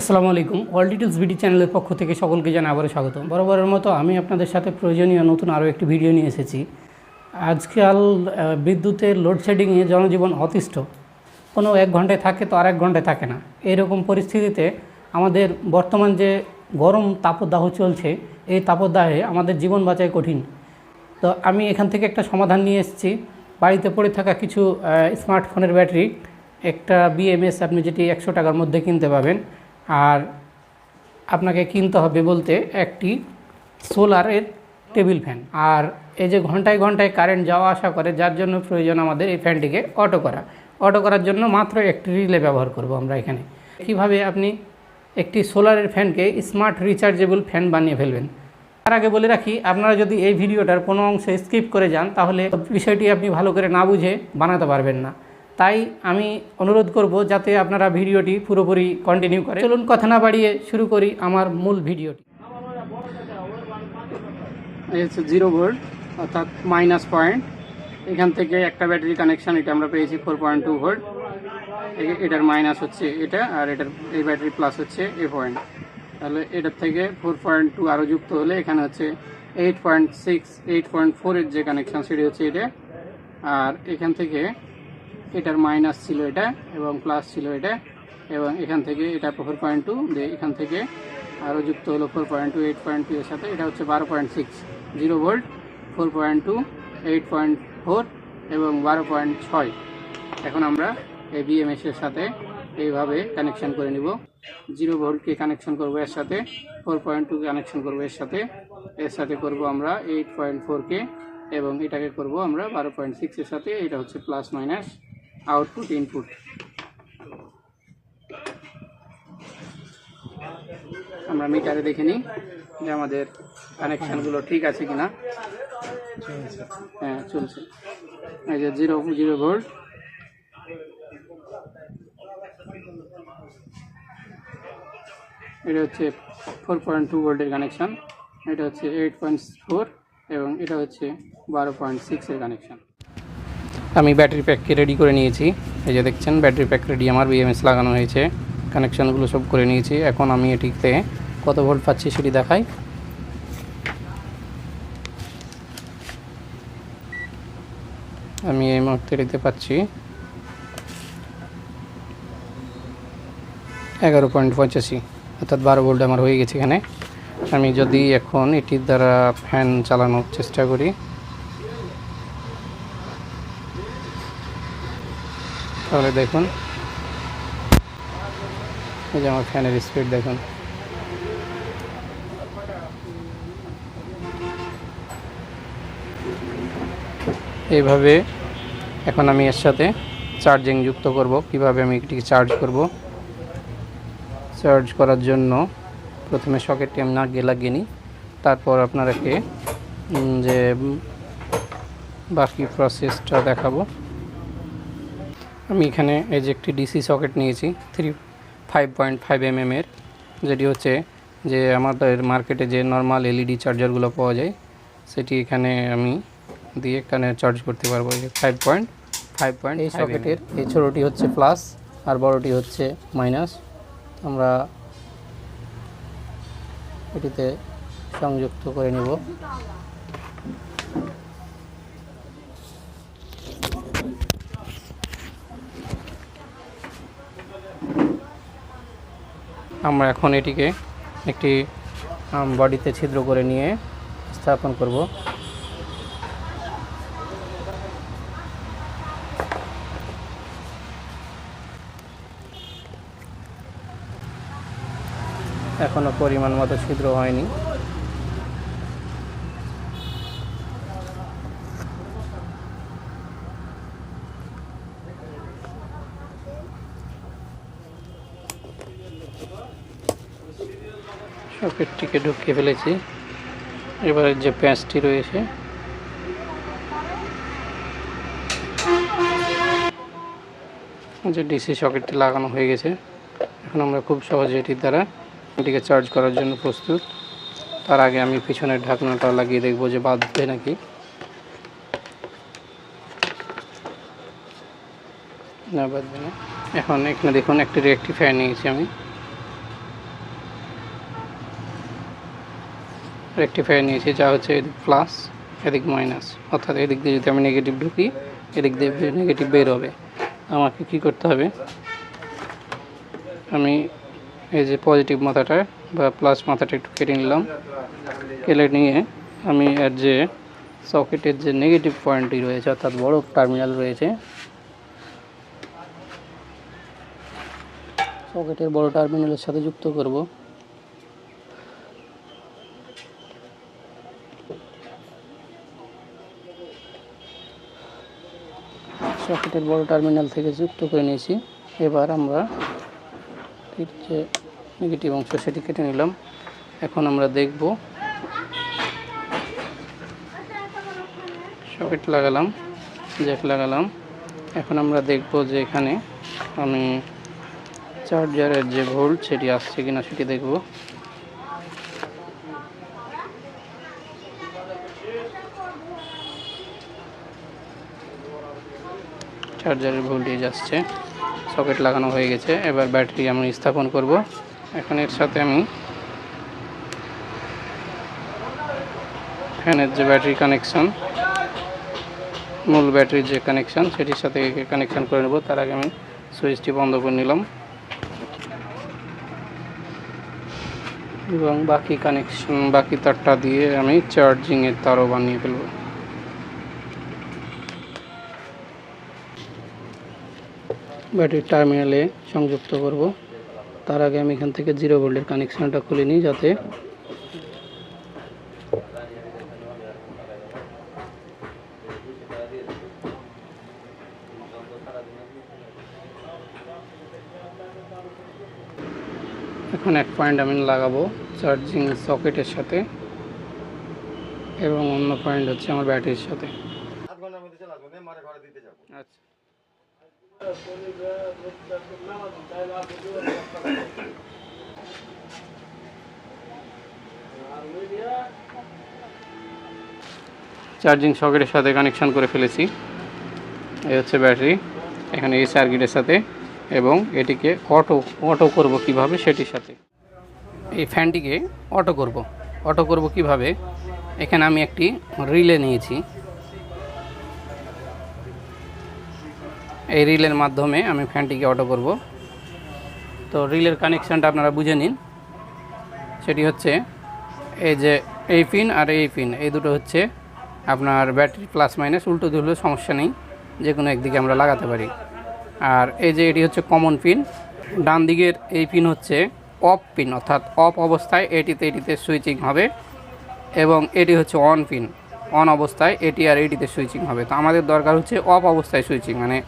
আসসালামু আলাইকুম। All details ভিডি চ্যানেলের পক্ষ থেকে সকলকে জানাই আবারও স্বাগত বরাবরের মতো আমি আপনাদের সাথে প্রয়োজনীয় নতুন আরও একটি ভিডিও নিয়ে এসেছি। আজকাল বিদ্যুতের লোডশেডিংয়ে জনজীবন অতিষ্ঠ। কোনো এক ঘন্টায় থাকে তো আর এক ঘন্টায় থাকে না। এরকম পরিস্থিতিতে আমাদের বর্তমান যে গরম তাপদাহ চলছে, এই তাপদাহে আমাদের জীবন বাঁচায় কঠিন। তো আমি এখান থেকে একটা সমাধান নিয়ে এসেছি। বাড়িতে পড়ে থাকা কিছু স্মার্টফোনের ব্যাটারি। একটা বিএমএস আপনি যেটি একশো টাকার মধ্যে কিনতে পাবেন। আর আপনাকে কিনতে হবে বলতে একটি সোলারের টেবিল ফ্যান। আর এই যে ঘন্টায় ঘন্টায় কারেন্ট যাওয়া আসা করে, যার জন্য প্রয়োজন আমাদের এই ফ্যানটিকে অটো করা। অটো করার জন্য মাত্র একটি রিলে ব্যবহার করব আমরা এখানে। কীভাবে আপনি একটি সোলারের ফ্যানকে স্মার্ট রিচার্জেবল ফ্যান বানিয়ে ফেলবেন? তার আগে বলে রাখি, আপনারা যদি এই ভিডিওটার কোনো অংশে স্কিপ করে যান, তাহলে বিষয়টি আপনি ভালো করে না বুঝে বানাতে পারবেন না। তাই আমি অনুরোধ করব যাতে আপনারা ভিডিওটি পুরোপুরি কন্টিনিউ করে চলুন কথা না বাড়িয়ে শুরু করি আমার মূল ভিডিওটি। জিরো ভোল্ট, অর্থাৎ মাইনাস পয়েন্ট। এখান থেকে একটা ব্যাটারি কানেকশান, এটা আমরা পেয়েছি ফোর পয়েন্ট টু ভোল্ট। এটার মাইনাস হচ্ছে এটা, আর এটার, এই ব্যাটারি প্লাস হচ্ছে এ পয়েন্ট। তাহলে এটার থেকে ফোর পয়েন্ট টু আরও যুক্ত হলে এখানে হচ্ছে eight point six, eight point ফোরের যে কানেকশন, সেটি হচ্ছে এটা। আর এখান থেকে এটার মাইনাস ছিল এটা এবং প্লাস ছিল এটা এবং এখান থেকে এটা ফোর পয়েন্ট টু দিয়ে এখান থেকে আরও যুক্ত হলো four point two eight point two এর সাথে, এটা হচ্ছে বারো point six zero volt four point two eight point four এবং বারো পয়েন্ট ছয়। এখন আমরা এই বিএমএস এর সাথে এইভাবে কানেকশন করে নিব। জিরো ভোল্টকে কানেকশন করব এর সাথে ফোর পয়েন্ট টু কানেকশন করব এর সাথে এর সাথে করব আমরা এইট পয়েন্ট ফোরকে এবং এটাকে করব আমরা বারো পয়েন্ট সিক্সের সাথে, এটা হচ্ছে প্লাস মাইনাস আউটপুট ইনপুট আমরা মিটারে দেখে নিই যে আমাদের কানেকশানগুলো ঠিক আছে কিনা। হ্যাঁ চলছে। এই যে জিরো জিরো ভোল্ট এটা হচ্ছে ফোর পয়েন্ট টু ভোল্টের কানেকশান এটা হচ্ছে এইট পয়েন্ট ফোর এবং এটা হচ্ছে বারো পয়েন্ট সিক্সের কানেকশান আমি ব্যাটারি প্যাককে রেডি করে নিয়েছি। এই যে দেখছেন ব্যাটারি প্যাক রেডি আমার বিএমএস লাগানো হয়েছে। কানেকশানগুলো সব করে নিয়েছি। এখন আমি এটিতে কত ভোল্ট পাচ্ছি সেটি দেখাই। আমি এই মুহূর্তে এটিতে পাচ্ছি এগারো পয়েন্ট পঁচাশি, অর্থাৎ বারো ভোল্ট আমার হয়ে গেছে এখানে। আমি যদি এখন এটির দ্বারা ফ্যান চালানোর চেষ্টা করি তাহলে দেখুন। এই যে আমার ফ্যানের স্পিড দেখুন। এইভাবে এখন আমি এর সাথে চার্জিং যুক্ত করব। কীভাবে আমি এটিকে চার্জ করব? চার্জ করার জন্য প্রথমে সকেটটি আমি নাগে লাগিয়ে নিই। তারপর আপনারাকে যে, বাকি প্রসেসটা দেখাবো। আমি এখানে এই যে একটি ডিসি সকেট নিয়েছি three five point five M এর যেটি হচ্ছে যে আমাদের মার্কেটে যে নর্মাল এলইডি চার্জারগুলো পাওয়া যায় সেটি এখানে আমি দিয়ে এখানে চার্জ করতে পারব এই যে ফাইভ পয়েন্ট ফাইভ পয়েন্ট এই সকেটের এই ছোটোটি হচ্ছে প্লাস আর বড়টি হচ্ছে মাইনাস আমরা এটিতে সংযুক্ত করে নিব। আমরা এখন এটিকে একটি বডিতে ছিদ্র করে নিয়ে স্থাপন করব। এখনও পরিমাণ মতো ছিদ্র হয়নি। সকেটটিকে ঢুকিয়ে ফেলেছি। এবারে যে প্যাঁচটি রয়েছে। যে ডিসি সকেটটি লাগানো হয়ে গেছে। এখন আমরা খুব সহজে এটির দ্বারা এটিকে চার্জ করার জন্য প্রস্তুত। তার আগে আমি পিছনের ঢাকনাটা লাগিয়ে দেখব যে বাঁধবে নাকি। না বাঁধবে না এখন এখানে দেখুন, একটি রেক্টিফায়ার নিয়েছি আমি। রেকটিফায়ার নিয়েছি, যা হচ্ছে এদিক প্লাস এদিক মাইনাস অর্থাৎ এদিক দিয়ে যদি আমি নেগেটিভ ঢুকি, এদিক দিয়ে নেগেটিভ বের হবে। আমাকে কি করতে হবে? আমি এই যে পজিটিভ মাথাটা বা প্লাস মাথাটা একটু কেটে নিলাম। কেটে নিয়ে আমি এর যে সকেটের যে নেগেটিভ পয়েন্টটি রয়েছে, অর্থাৎ বড় টার্মিনাল রয়েছে সকেটের বড় টার্মিনালের সাথে যুক্ত করব। সকেটের বড় টার্মিনাল থেকে যুক্ত করে নিয়েছি। এবার আমরা এর যে নেগেটিভ অংশ সেটি কেটে নিলাম। এখন আমরা দেখব সকেট লাগালাম, জ্যাক লাগালাম। এখন আমরা দেখব যে এখানে আমি চার্জারের যে ভোল্ট সেটি আসছে কিনা সেটি দেখব। চার্জারের ভোল্টেজ আসছে, সকেট লাগানো হয়ে গেছে, এবার ব্যাটারি আমি স্থাপন করব। এখন এর সাথে আমি ফ্যানের যে ব্যাটারি কানেকশন মূল ব্যাটারির যে কানেকশন সেটির সাথে কানেকশন করে নেব। তার আগে আমি সুইচটি বন্ধ করে নিলাম। এবং বাকি কানেকশন বাকি তারটা দিয়ে আমি চার্জিংয়ের তারও বানিয়ে ফেলব। ব্যাটারি টার্মিনালে সংযুক্ত করব। তার আগে আমি এখান থেকে জিরো ভোল্টের কানেকশানটা খুলে নিই যাতে এখন এক পয়েন্ট আমি লাগাবো চার্জিং সকেটের সাথে এবং অন্য পয়েন্ট হচ্ছে আমার ব্যাটারির সাথে। আচ্ছা। চার্জিং সকেটের সাথে কানেকশন করে ফেলেছি। এই হচ্ছে ব্যাটারি। এখানে এই সার্কিটের সাথে এবং এটিকে অটো অটো করব কীভাবে সেটির সাথে। এই ফ্যানটিকে অটো করব। অটো করব কীভাবে? এখানে আমি একটি রিলে নিয়েছি। এই রিলের মাধ্যমে আমি ফ্যানটিকে অটো করব। তো রিলের কানেকশানটা আপনারা বুঝে নিন। সেটি হচ্ছে এই যে এই পিন আর এই পিন, এই দুটো হচ্ছে আপনার ব্যাটারি প্লাস মাইনাস, উল্টো দিলেও সমস্যা নেই যে কোনো একদিকে আমরা লাগাতে পারি। আর এই যে এটি হচ্ছে কমন পিন, ডান দিকের এই পিন হচ্ছে অফ পিন, অর্থাৎ অফ অবস্থায় এটিতে এটিতে সুইচিং হবে এবং এটি হচ্ছে অন পিন, অন অবস্থায় এটি আর এটিতে সুইচিং হবে। তো আমাদের দরকার হচ্ছে অফ অবস্থায় সুইচিং মানে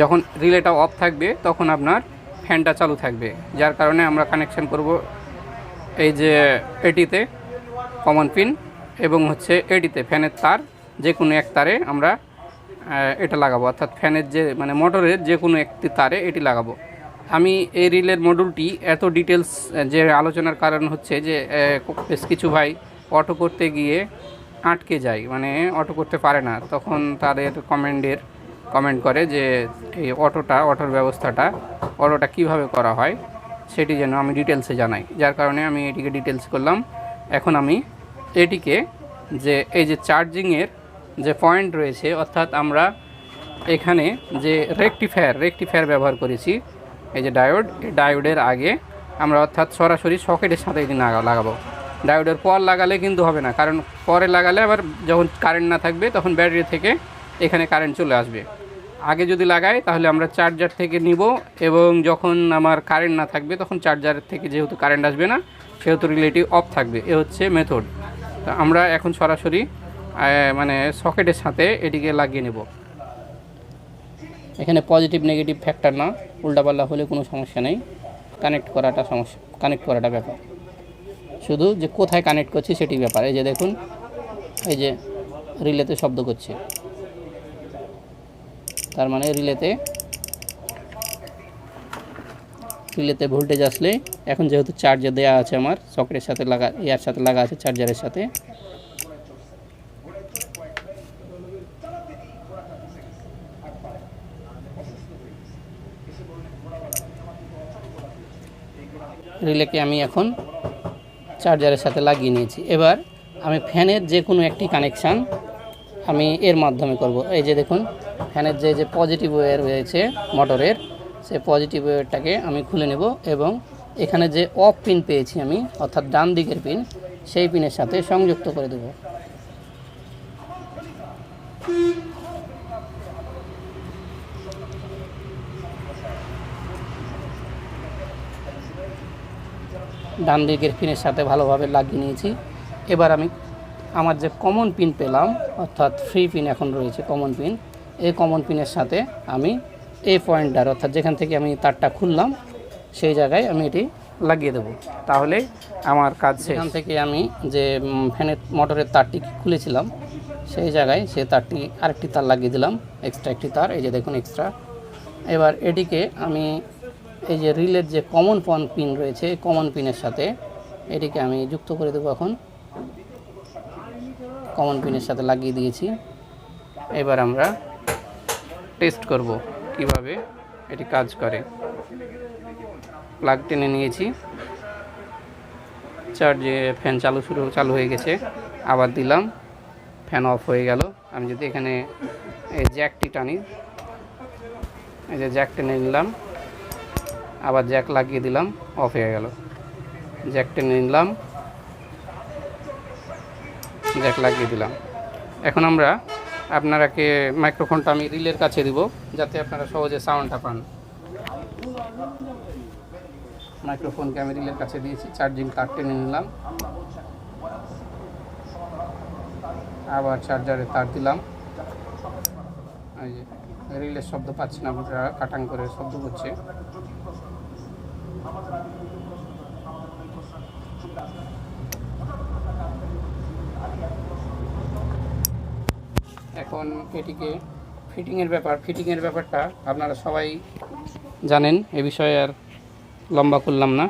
যখন রিলেটা অফ থাকবে, তখন আপনার ফ্যানটা চালু থাকবে। যার কারণে আমরা কানেকশন করব এই যে এটিতে কমন পিন এবং হচ্ছে এটিতে। ফ্যানের তার যে কোনো এক তারে আমরা এটা লাগাবো। অর্থাৎ ফ্যানের যে মানে মোটরের যে কোনো একটি তারে এটি লাগাবো। আমি এই রিলের মডুলটি এত ডিটেলস যে আলোচনার কারণ হচ্ছে যে বেশ কিছু ভাই অটো করতে গিয়ে আটকে যায়। মানে অটো করতে পারে না। তখন তাদের কমেন্টের কমেন্ট করে যে এই অটোটা, অটোর ব্যবস্থাটা, অটোটা কীভাবে করা হয়, সেটি যেন আমি ডিটেলসে জানাই। যার কারণে আমি এটিকে ডিটেলস করলাম। এখন আমি এটিকে যে, এই যে চার্জিংয়ের যে পয়েন্ট রয়েছে, অর্থাৎ আমরা এখানে যে রেকটিফায়ার রেকটিফায়ার ব্যবহার করেছি, এই যে ডায়োড এই ডায়োডের আগে আমরা অর্থাৎ সরাসরি সকেটের সাথে এটি লাগা, লাগাবো। ডায়োডের পর লাগালে কিন্তু হবে না, কারণ পরে লাগালে আবার যখন কারেন্ট না থাকবে, তখন ব্যাটারি থেকে এখানে কারেন্ট চলে আসবে। আগে যদি লাগাই, তাহলে আমরা চার্জার থেকে নিব এবং যখন আমার কারেন্ট না থাকবে, তখন চার্জারের থেকে যেহেতু কারেন্ট আসবে না, সেহেতু রিলেটিভ অফ থাকবে। এ হচ্ছে মেথড তো আমরা এখন সরাসরি মানে সকেটের সাথে এটিকে লাগিয়ে নেব। এখানে পজিটিভ নেগেটিভ ফ্যাক্টর না উল্টাপাল্লা হলে কোনো সমস্যা নেই। কানেক্ট করাটা সমস্যা কানেক্ট করাটা ব্যাপার। শুধু যে কোথায় কানেক্ট করছি সেটি ব্যাপার। এই যে দেখুন, এই যে রিলেতে শব্দ করছে। তার মানে রিলেতে রিলেতে ভোল্টেজ আসলে এখন যেহেতু চার্জার দেওয়া আছে আমার সকেটের সাথে লাগা ইয়ার সাথে লাগা আছে চার্জারের সাথে। রিলেকে আমি এখন চার্জারের সাথে লাগিয়ে নিয়েছি। এবার আমি ফ্যানের যে কোনো একটি কানেকশান আমি এর মাধ্যমে করব। এই যে দেখুন ফ্যানের যে যে পজিটিভ ওয়্যার রয়েছে মোটরের সেই পজিটিভ ওয়্যারটাকে আমি খুলে নেব এবং এখানে যে অফ পিন পেয়েছি আমি, অর্থাৎ ডান দিকের পিন সেই পিনের সাথে সংযুক্ত করে দেব। ডান দিকের পিনের সাথে ভালোভাবে লাগিয়ে নিয়েছি। এবার আমি আমার যে কমন পিন পেলাম, অর্থাৎ ফ্রি পিন এখন রয়েছে কমন পিন এই কমন পিনের সাথে আমি এই পয়েন্টটার অর্থাৎ যেখান থেকে আমি তারটা খুললাম, সেই জায়গায় আমি এটি লাগিয়ে দেবো। তাহলে আমার কাজ সেখান থেকে আমি যে ফ্যানের মোটরের তারটি খুলেছিলাম, সেই জায়গায় সে তারটি আরেকটি তার লাগিয়ে দিলাম এক্সট্রা একটি তার, এই যে দেখুন এক্সট্রা এবার এটিকে আমি, এই যে রিলের যে কমন পন পিন রয়েছে কমন পিনের সাথে এটিকে আমি যুক্ত করে দেবো এখন। কমন পিনের সাথে লাগিয়ে দিয়েছি। এবার আমরা টেস্ট করব কীভাবে এটি কাজ করে। প্লাগ টেনে নিয়েছি। চার্জে ফ্যান চালু শুরু, চালু হয়ে গেছে। আবার দিলাম। ফ্যান অফ হয়ে গেল। আমি যদি এখানে এই জ্যাকটি টানি, এই যে জ্যাক টেনে নিলাম। আবার জ্যাক লাগিয়ে দিলাম, অফ হয়ে গেল। জ্যাক টেনে নিলাম। জ্যাক লাগিয়ে দিলাম। এখন আমরা আপনারাকে মাইক্রোফোনটা আমি রিলের কাছে দিব, যাতে আপনারা সহজে সাউন্ডটা পান। মাইক্রোফোনকে আমি রিলের কাছে দিয়েছি চার্জিং তার টেনে নিলাম। আবার চার্জারে তার দিলাম। রিলের শব্দ পাচ্ছি না আপনারা কাটাং করে শব্দ করছে। এখন এটিকে ফিটিংয়ের ব্যাপার, ফিটিংয়ের ব্যাপারটা আপনারা সবাই জানেন, এ বিষয়ে আর লম্বা করলাম না।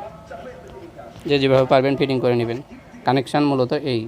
যে যেভাবে পারবেন ফিটিং করে নেবেন। কানেকশান মূলত এই।